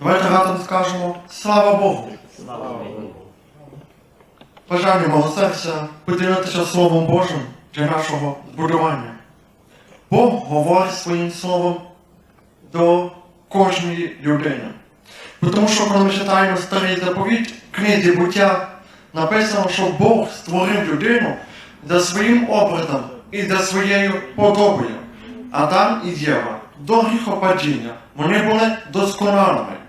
Давайте разом скажемо слава Богу. Слава Богу. Бажання мого серця поділитися Словом Божим для нашого збудування. Бог говорить своїм словом до кожної людини. Тому що коли ми читаємо старий заповідь, в книзі буття написано, що Бог створив людину за своїм образом і за своєю подобою. Адам і Єва до гріхопадіння вони були досконалими.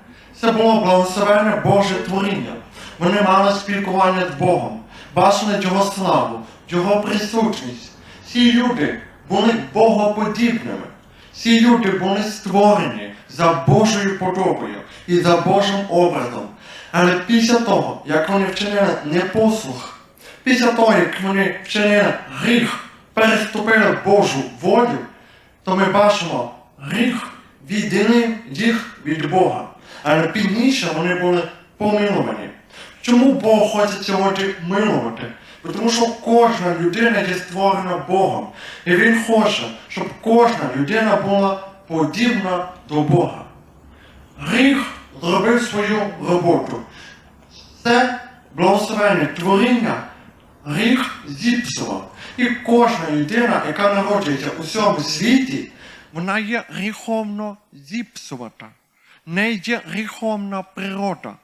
Це було благословенне Боже творіння. Вони мали спілкування з Богом, бачили Його славу, Його присутність. Ці люди були богоподібними. Ці люди були створені за Божою подобою і за Божим образом. Але після того, як вони вчинили непослух, після того, як вони вчинили гріх, переступили Божу волю, то ми бачимо, гріх відділив їх від Бога. Але пізніше вони були помилувані. Чому Бог хоче сьогодні милувати? Тому що кожна людина є створена Богом. І Він хоче, щоб кожна людина була подібна до Бога. Гріх зробив свою роботу. Це благословення творіння гріх зіпсував. І кожна людина, яка народжується у цьому світі, вона є гріховно зіпсувата. В неї є гріховна природа,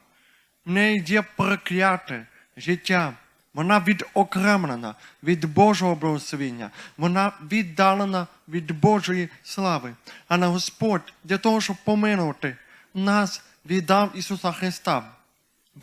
в неї є прокляте життя. Вона відокремлена від Божого благословення, вона віддалена від Божої слави. Але Господь для того, щоб помилувати нас, віддав Ісуса Христа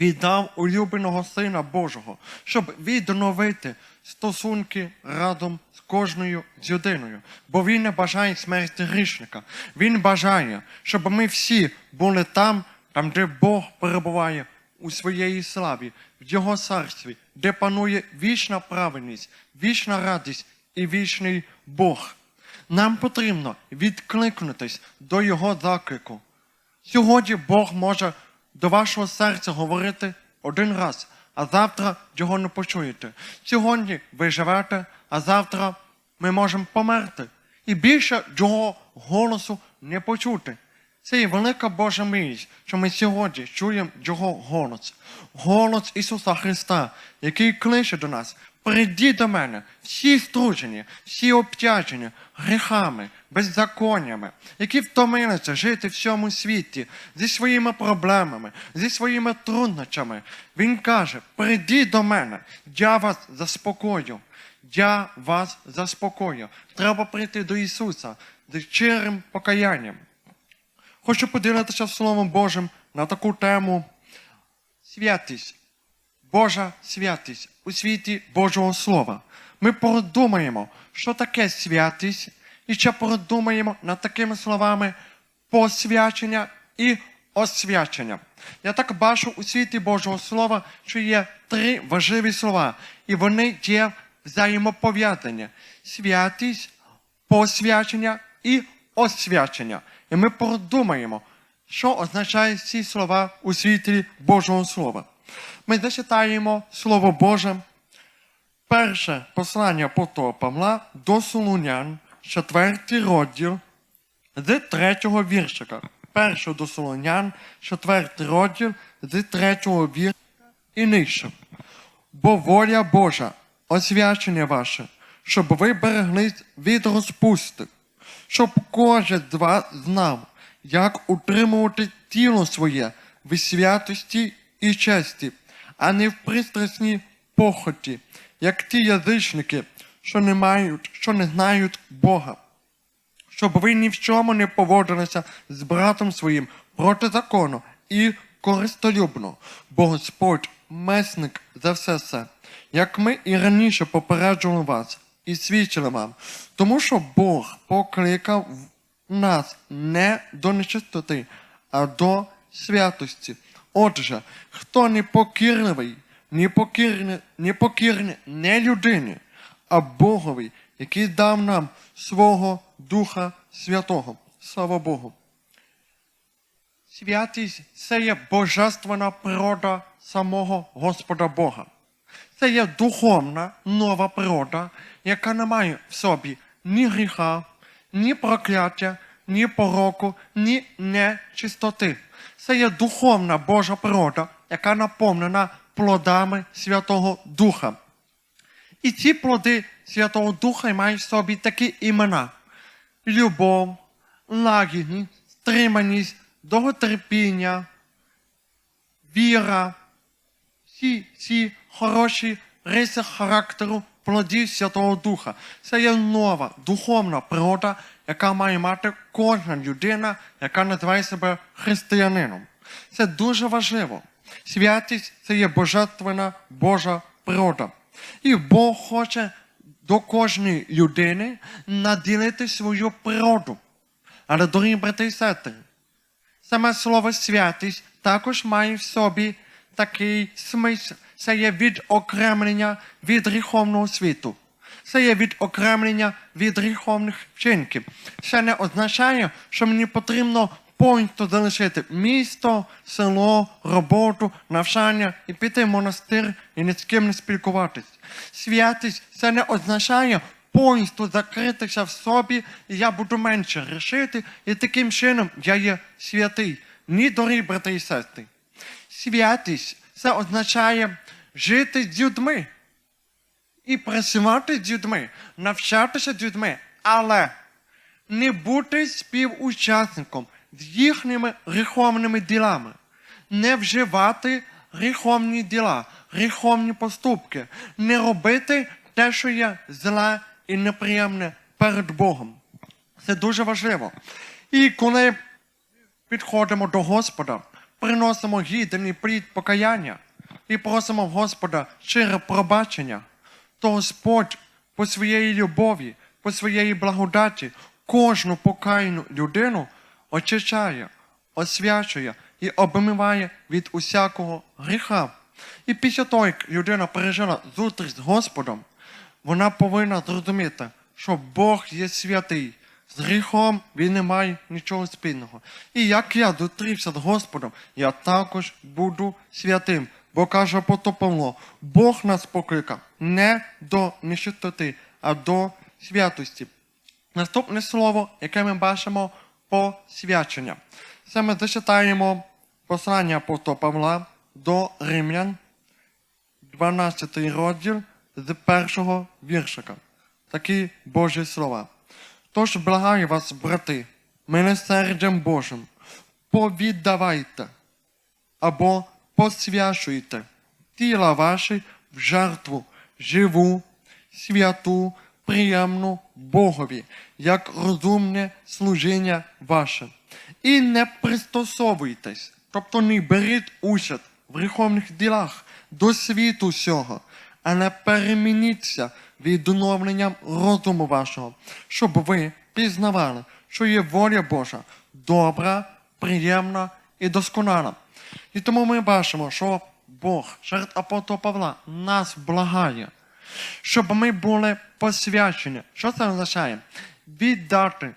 віддав улюбленого Сина Божого, щоб відновити стосунки разом з кожною людиною. Бо Він не бажає смерті грішника. Він бажає, щоб ми всі були там, там, де Бог перебуває у своєї славі, в Його царстві, де панує вічна праведність, вічна радість і вічний Бог. Нам потрібно відкликнутись до Його заклику. Сьогодні Бог може до вашого серця говорити один раз, а завтра його не почуєте. Сьогодні ви живете, а завтра ми можемо померти. І більше його голосу не почути. Це є велика Божа милість, що ми сьогодні чуємо Його голос. Голос Ісуса Христа, який кличе до нас. Прийдіть до мене, всі стружені, всі обтяжені гріхами, беззаконнями, які втомилися жити в цьому світі зі своїми проблемами, зі своїми труднощами. Він каже: прийдіть до мене, я вас заспокою. Я вас заспокою. Треба прийти до Ісуса з щирим покаянням. Хочу поділитися Словом Божим на таку тему святість. Божа святість у світі Божого Слова. Ми продумаємо, що таке святість, і ще продумаємо над такими словами посвячення і освячення. Я так бачу у світі Божого Слова, що є три важливі слова, і вони є взаємопов'язані: святість, посвячення і освячення. І ми продумаємо, що означають ці слова у світлі Божого Слова. Ми зачитаємо Слово Боже, перше послання апостола Павла до Солунян, четвертий розділ, з третього віршика. Перше до Солонян, четвертий розділ, з третього віршика і нижче. Бо воля Божа, освячення ваше, щоб ви береглись від розпусти, щоб кожен з вас знав, як утримувати тіло своє в святості і честі, а не в пристрасній похоті, як ті язичники, що не мають, що не знають Бога. Щоб ви ні в чому не поводилися з братом своїм проти закону і користолюбно, бо Господь месник за все це, як ми і раніше попереджували вас і свідчили вам, тому що Бог покликав нас не до нечистоти, а до святості. Отже, хто непокірливий, непокірний, непокірний не людині, а Богові, який дав нам свого Духа Святого. Слава Богу. Святість це є божественна природа самого Господа Бога. Це є духовна нова природа, яка не має в собі ні гріха, ні прокляття, ні пороку, ні нечистоти. Це є духовна Божа природа, яка наповнена плодами Святого Духа. І ці плоди Святого Духа мають в собі такі імена: любов, лагідність, стриманість, довготерпіння, віра, всі ці хороші риси характеру плодів Святого Духа. Це є нова духовна природа, яка має мати кожна людина, яка називає себе християнином. Це дуже важливо. Святість це є божественна Божа природа. І Бог хоче до кожної людини наділити свою природу. Але, дорогі брати і сестри, Саме слово святість також має в собі такий смисл. Це є відокремлення від гріховного світу. Це є відокремлення від гріховних вчинків. Це не означає, що мені потрібно повністю залишити місто, село, роботу, навчання і піти в монастир і ні з ким не спілкуватись. Святість це не означає повністю закритися в собі, і я буду менше грішити, і таким чином я є святий. Ні, дорогі брати і сестри. Святість це означає жити з людьми і працювати з людьми, навчатися з людьми, але не бути співучасником з їхніми гріховними ділами, не вживати гріховні діла, гріховні поступки, не робити те, що є зле і неприємне перед Богом. Це дуже важливо. І коли підходимо до Господа, приносимо гідний плід покаяння і просимо Господа щире пробачення, то Господь по своєї любові, по своєї благодаті кожну покаяну людину очищає, освячує і обмиває від усякого гріха. І після того, як людина пережила зустріч з Господом, вона повинна зрозуміти, що Бог є святий. З гріхом він не має нічого спільного. І як я зустрівся з Господом, я також буду святим. Бо каже Павло, Бог нас покликав не до нечистоти, а до святості. Наступне слово, яке ми бачимо посвячення. Це ми зачитаємо послання апостола Павла до Римлян, 12 розділ з першого віршика. Такі Божі слова. Тож благаю вас, брати, милосердям Божим, повіддавайте або посвячуйте тіла ваші в жертву живу, святу, приємну Богові, як розумне служіння ваше. І не пристосовуйтесь, тобто не беріть участь в гріховних ділах до світу сього, але перемініться відновленням розуму вашого, щоб ви пізнавали, що є воля Божа, добра, приємна і досконала. І тому ми бачимо, що Бог через апостола Павла нас благає, щоб ми були посвячені. Що це означає? Віддати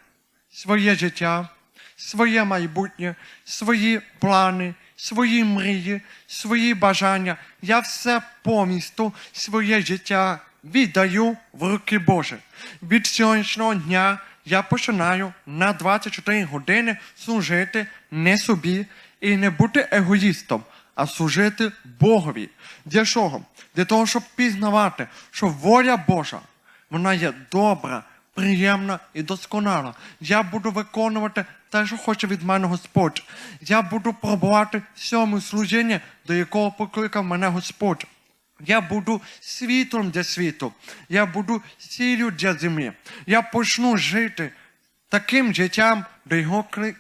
своє життя, своє майбутнє, свої плани, свої мрії, свої бажання. Я все повністю своє життя віддаю в руки Божі. Від сьогоднішнього дня я починаю на 24 години служити не собі і не бути егоїстом, а служити Богові. Для чого? Для того, щоб пізнавати, що воля Божа, вона є добра, приємна і досконала. Я буду виконувати те, що хоче від мене Господь. Я буду пробувати всьому служіння, до якого покликав мене Господь. Я буду світлом для світу. Я буду сіллю для землі. Я почну жити таким життям,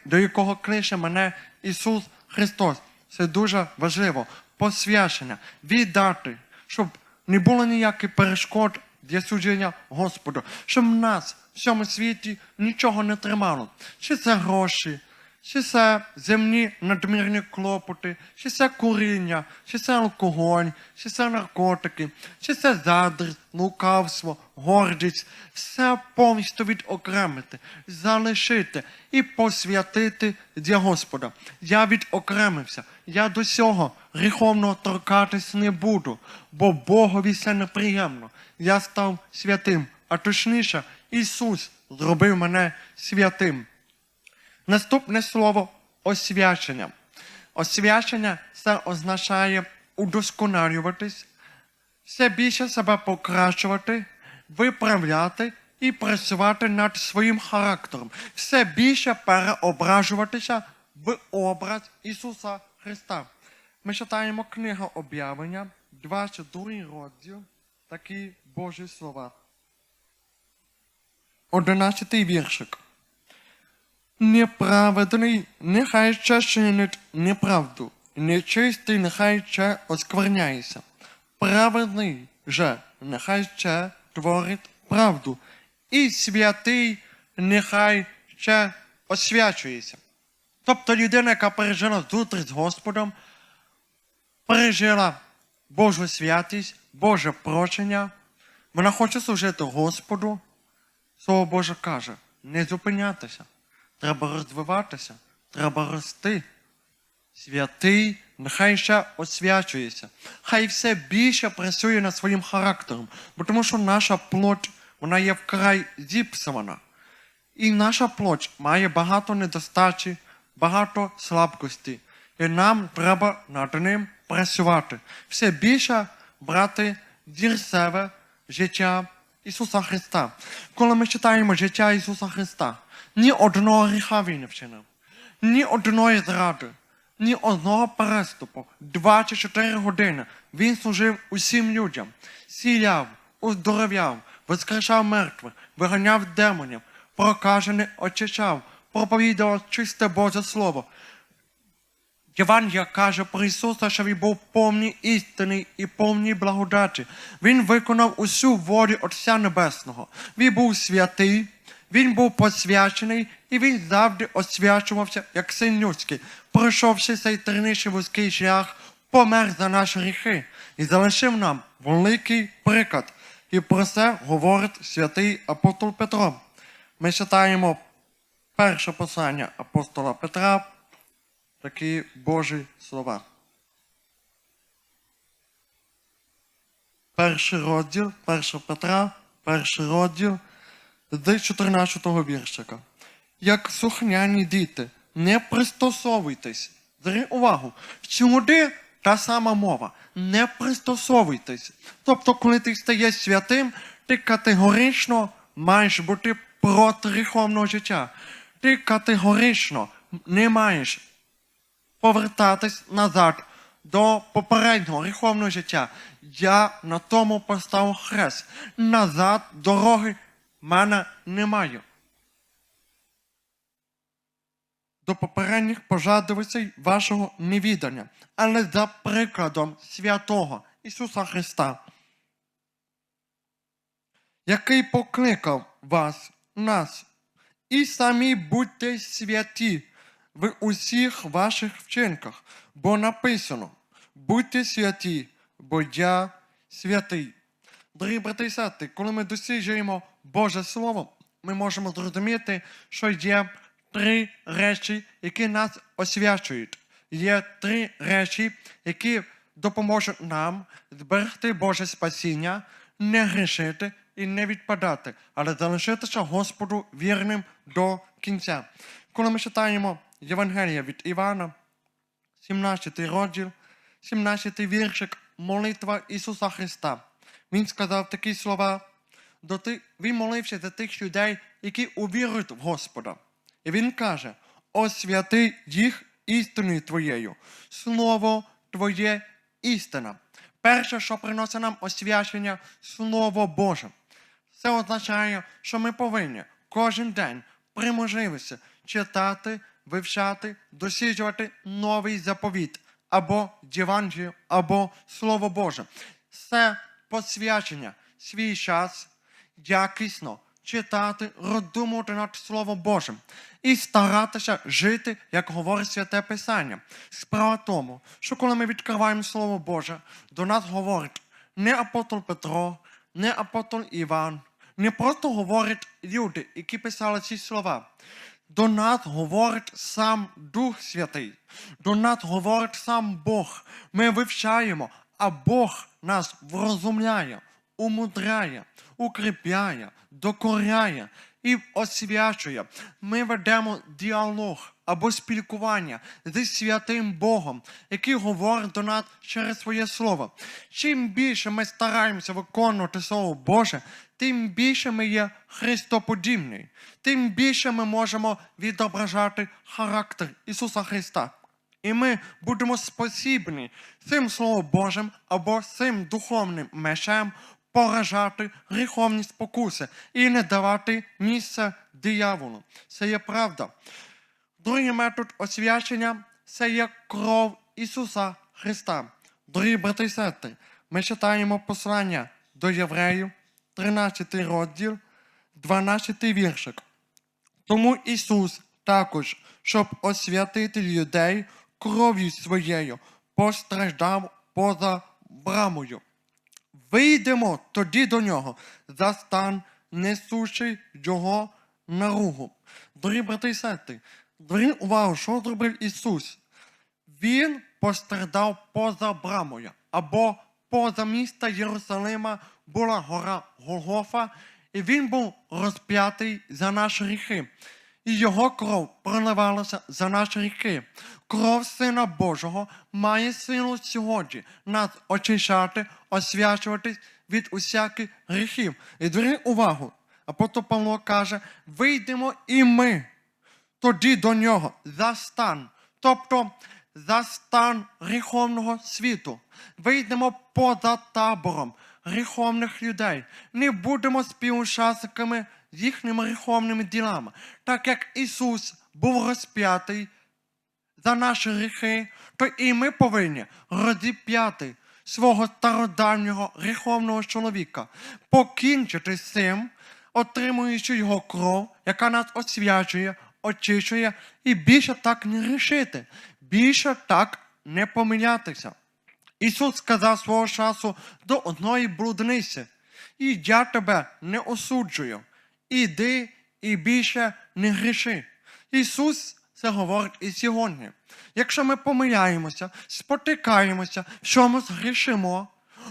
до, якого кличе мене Ісус Христос. Це дуже важливо. Посвячення, віддати, щоб не було ніяких перешкод для служіння Господу, щоб нас в цьому світі нічого не тримало. Чи це гроші, чи це земні надмірні клопоти, чи це куріння, чи це алкоголь, чи це наркотики, чи це задрість, лукавство, гордість, все повністю відокремити, залишити і посвятити для Господа. Я відокремився, я до цього гріховного торкатись не буду, бо Богові це неприємно. Я став святим, а точніше, Ісус зробив мене святим. Наступне слово освячення. Освячення це означає удосконалюватись, все більше себе покращувати, виправляти і працювати над своїм характером, все більше переображуватися в образ Ісуса Христа. Ми читаємо книга об'явлення, 22 розділ, такі Божі слова. Одинадцятий віршик. Неправедний нехай ще неправду, нечистий нехай ще оскверняється. Праведний же нехай ще творить правду, і святий нехай освячується. Тобто людина, яка пережила зустріч з Господом, пережила Божу святість, Боже прощення, вона хоче служити Господу. Слово Боже каже, не зупинятися. Треба розвиватися, треба рости. Святий, нехай ще освячується. Хай все більше працює над своїм характером, бо тому що наша плоть, вона є вкрай зіпсована. І наша плоть має багато недостачі, багато слабкості. І нам треба над ним працювати. Все більше брати зір себе життя Ісуса Христа. Коли ми читаємо життя Ісуса Христа, ні одного гріха він не вчинив, ні одної зради, ні одного переступу. 24 години він служив усім людям, сіяв, уздоров'яв, воскрешав мертвих, виганяв демонів, прокажених очищав, проповідував чисте Боже Слово. Євангелія каже про Ісуса, що Він був повний істини і повній благодаті. Він виконав усю волю Отця Небесного. Він був святий, він був посвячений, і він завжди освячувався як син людський, пройшовши цей терничий вузький шлях, помер за наші гріхи і залишив нам великий приклад. І про це говорить святий апостол Петро. Ми читаємо перше послання апостола Петра, такі Божі слова. Перший розділ, 1 Петра, перший розділ з 14 віршика. Як сухняні діти, не пристосовуйтесь. Зри увагу, всюди та сама мова. Не пристосовуйтесь. Тобто, коли ти стаєш святим, ти категорично маєш бути проти гріховного життя. Ти категорично не маєш повертатись назад до попереднього гріховного життя. Я на тому поставив хрест. Назад дороги мене немає. До попередніх пожадливостей вашого невідання, але за прикладом святого Ісуса Христа, який покликав вас, нас, і самі будьте святі в усіх ваших вчинках, бо написано: будьте святі, бо я святий. Дорогі брати і сестри, коли ми досліджуємо Боже Слово, ми можемо зрозуміти, що є три речі, які нас освячують. Є три речі, які допоможуть нам зберегти Боже спасіння, не грішити і не відпадати, але залишитися Господу вірним до кінця. Коли ми читаємо Євангелія від Івана, 17 розділ, 17 віршик, молитва Ісуса Христа. Він сказав такі слова, ти, він молився за тих людей, які увірують в Господа. І він каже: освяти їх істиною Твоєю. Слово Твоє істина. Перше, що приносить нам освячення, Слово Боже. Це означає, що ми повинні кожен день при можливості читати, вивчати, досліджувати новий заповіт або Євангелію, або Слово Боже. Це посвячення, свій час якісно читати, роздумувати над Словом Божим і старатися жити, як говорить Святе Писання. Справа тому, що коли ми відкриваємо Слово Боже, до нас говорить не апостол Петро, не апостол Іван, не просто говорять люди, які писали ці слова. До нас говорить сам Дух Святий, до нас говорить сам Бог. Ми вивчаємо, а Бог нас врозумляє, умудряє, укріпляє, докоряє і освячує. Ми ведемо діалог або спілкування зі святим Богом, який говорить до нас через своє слово. Чим більше ми стараємося виконувати Слово Боже, тим більше ми є Христоподібні, тим більше ми можемо відображати характер Ісуса Христа. І ми будемо спосібні цим Словом Божим або цим духовним мечем поражати гріховні спокуси і не давати місця дияволу. Це є правда. Другий метод освячення це є кров Ісуса Христа. Дорогі брати і сестри, ми читаємо послання до євреїв, 13 розділ, 12 віршик. Тому Ісус також, щоб освятити людей кров'ю своєю, постраждав поза брамою. Вийдемо тоді до нього за стан, несучи його наругу. Дорогі брати і сестри, зверніть увагу, що зробив Ісус. Він постраждав поза брамою, або поза міста Єрусалима була гора Голгофа, і він був розп'ятий за наші гріхи. І його кров проливалася за наші гріхи. Кров Сина Божого має силу сьогодні нас очищати, освячуватись від усяких гріхів. І зверніть увагу, апостол Павло каже: вийдемо і ми тоді до нього за стан, тобто за стан гріховного світу. Вийдемо поза табором гріховних людей. Не будемо співучасниками їхніми гріховними ділами. Так як Ісус був розп'ятий за наші гріхи, то і ми повинні розіп'яти свого стародавнього гріховного чоловіка, покінчити з цим, отримуючи його кров, яка нас освячує, очищує, і більше так не грішити, більше так не помилятися. Ісус сказав свого часу до одної блудниці, і я тебе не осуджую. Іди і більше не гріши. Ісус це говорить і сьогодні. Якщо ми помиляємося, спотикаємося, в чомусь грішимо,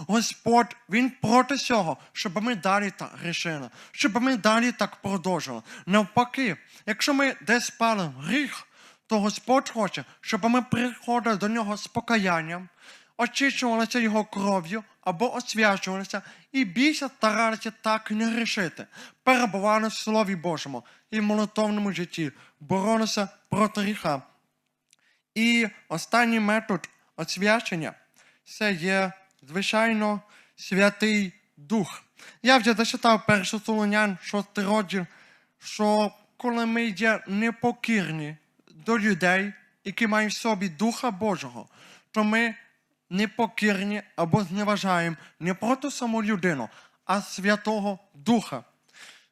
Господь Він проти цього, щоб ми далі так грішили, щоб ми далі так продовжували. Навпаки, якщо ми десь спали в гріх, то Господь хоче, щоб ми приходили до нього з покаянням, очищувалися його кров'ю або освячувалися і більше старалися так не грішити, перебували в Слові Божому і в молитовному житті, боролися проти гріха. І останній метод освячення це є, звичайно, Святий Дух. Я вже зачитав першу Солонян, шостий розділ, що коли ми є непокірні до людей, які мають в собі Духа Божого, то ми непокірні або зневажаємо не просто саму людину, а Святого Духа.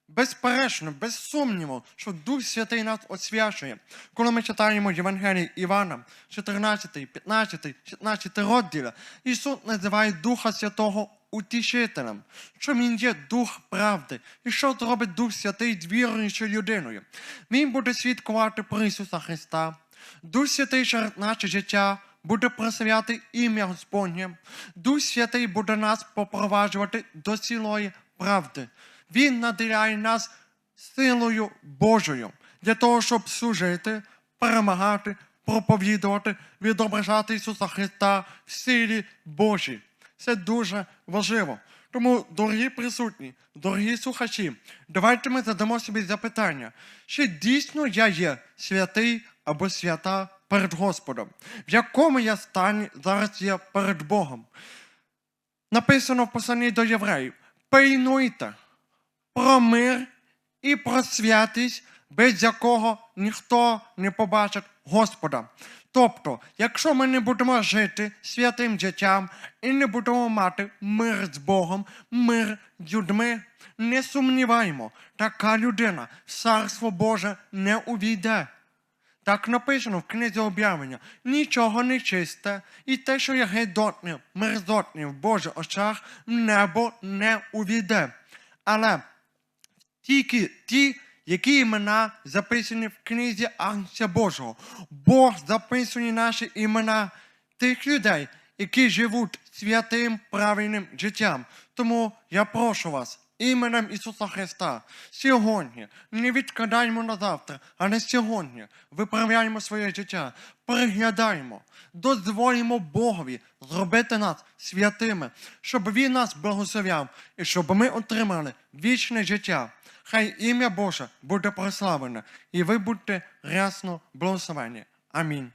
Безперечно, без сумніву, що Дух Святий нас освячує. Коли ми читаємо Євангелії Івана, 14, 15, 16 розділя, Ісус називає Духа Святого утішителем, що Він є Дух правди. І що зробить Дух Святий з віруючою людиною? Він буде свідкувати про Ісуса Христа. Дух Святий через наше життя буде прославляти ім'я Господнє. Дух Святий буде нас попроваджувати до цілої правди. Він наділяє нас силою Божою для того, щоб служити, перемагати, проповідувати, відображати Ісуса Христа в силі Божій. Це дуже важливо. Тому, дорогі присутні, дорогі слухачі, давайте ми задамо собі запитання, чи дійсно я є святий або свята перед Господом? В якому я стані зараз є перед Богом? Написано в посланні до євреїв: пильнуйте про мир і про святість, без якого ніхто не побачить Господа. Тобто, якщо ми не будемо жити святим життям і не будемо мати мир з Богом, мир з людьми, не сумніваємо, така людина в царство Боже не увійде. Так написано в книзі об'явлення. Нічого не чисте, і те, що є гидотне, мерзотне в Божих очах, в небо не увійде. Але тільки ті, які імена записані в книзі Агнця Божого. Бог записує наші імена тих людей, які живуть святим правильним життям. Тому я прошу вас, іменем Ісуса Христа. Сьогодні не відкладаємо на завтра, але сьогодні виправляємо своє життя, переглядаємо, дозволимо Богові зробити нас святими, щоб Він нас благословляв і щоб ми отримали вічне життя. Хай ім'я Боже буде прославлене, і ви будьте рясно благословені. Амінь.